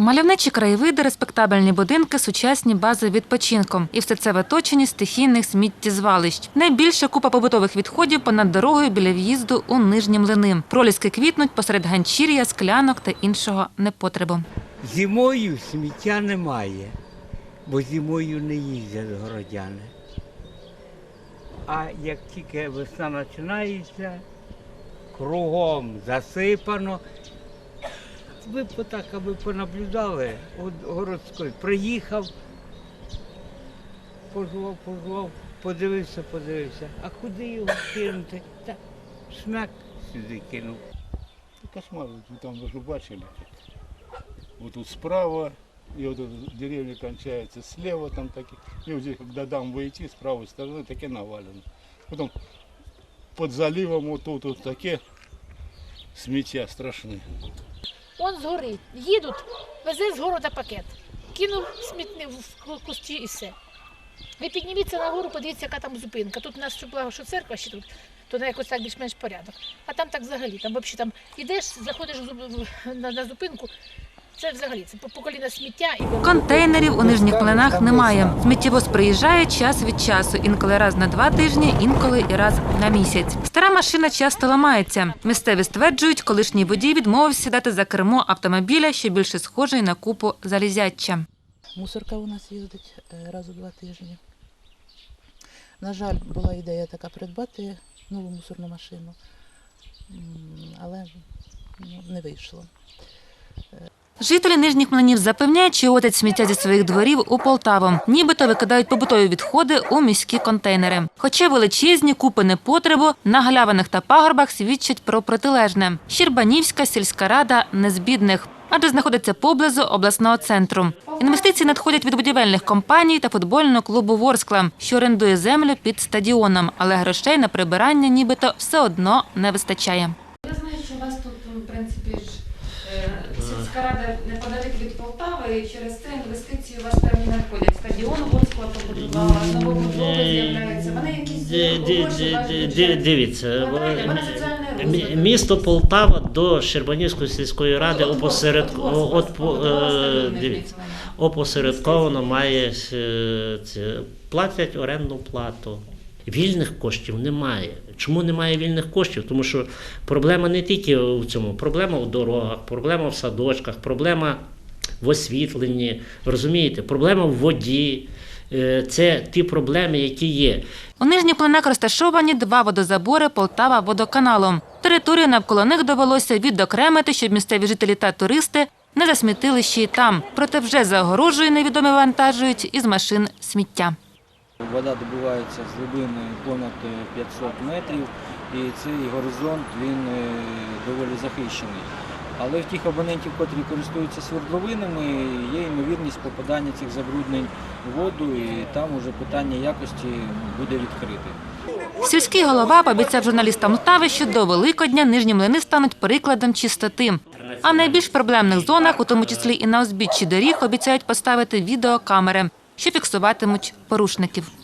Мальовничі краєвиди, респектабельні будинки, сучасні бази відпочинку. І все це в оточенні стихійних сміттєзвалищ. Найбільша купа побутових відходів понад дорогою біля в'їзду у нижні млини. Проліски квітнуть посеред ганчір'я, склянок та іншого непотребу. Зимою сміття немає, бо зимою не їздять городяни. А як тільки весна починається, кругом засипано Ви б отак, аби понаблюдали, от городський приїхав, пожував, пожував, подивився, подивився. А куди його кинути? Та шмяк сюди кинув. Кошмар, вы там даже бачили. Вот тут справа, и вот эта деревня кончается слева, там такие. И вот здесь, когда дам выйти, с правой стороны, такие навалены. Потом под заливом вот тут вот такие сміття страшні. Он згорить. Їдуть, везе з города пакет. Кинув смітник в кусті і все. Ви підніміться на гору, подивіться, яка там зупинка. Тут у нас що благо, що церква ще тут, то на якось так більш-менш порядок. А там так взагалі, там взагалі там ідеш, заходиш на, на зупинку, це взагалі це по, по сміття і Контейнерів у нижніх млинах немає. Сміттєвоз приїжджає час від часу, інколи раз на два тижні, інколи і раз на місяць. Стара машина часто ламається. Місцеві стверджують, колишній водій відмовився сідати за кермо автомобіля, що більше схожий на купу залізяча. Мусорка у нас їздить е, раз у два тижні. На жаль, була ідея така придбати нову мусорну машину, але ну, не вийшло. Жителі нижніх млинів запевняють, що возять сміття зі своїх дворів у Полтаву. Нібито викидають побутові відходи у міські контейнери. Хоча величезні купи непотребу на галявинах та пагорбах свідчать про протилежне. Щербанівська сільська рада не з бідних. Адже знаходиться поблизу обласного центру. Інвестиції надходять від будівельних компаній та футбольного клубу Ворскла, що орендує землю під стадіоном, але грошей на прибирання нібито все одно не вистачає. Я знаю, що вас тут, в принципі, е, сільська рада від Полтави, і через це інвестиції у вас певні надходять. Стадіон Ворскла побудувала, новобудови з'являються. Вони якісь гроші ді- ваш ді- бюджет Дивіться, вкладає, вони соціальний розвиток. місто Полтава до Щербанівської сільської ради От- опосередковано, от- от- по- е, дивіться, має е, це, платять орендну плату. Вільних коштів немає. Чому немає вільних коштів? Тому що проблема не тільки в цьому, проблема в дорогах, проблема в садочках, проблема в освітленні, розумієте, проблема в воді. Е, Це ті проблеми, які є. У нижніх млинах розташовані два водозабори Полтава водоканалу. Територію навколо них довелося відокремити, щоб місцеві жителі та туристи не засмітили ще й там. Проте вже за огорожею невідомі вантажують із машин сміття. Вода добувається з глибини понад е, 500 метрів, і цей горизонт він е, доволі захищений. Але в тих абонентів, котрі користуються свердловинами, є ймовірність попадання цих забруднень в воду, і там уже питання якості буде відкрите. Сільський голова пообіцяв журналістам Лтави, що до Великодня нижні млини стануть прикладом чистоти. А в найбільш проблемних зонах, у тому числі і на узбіччі доріг, обіцяють поставити відеокамери, що фіксуватимуть порушників.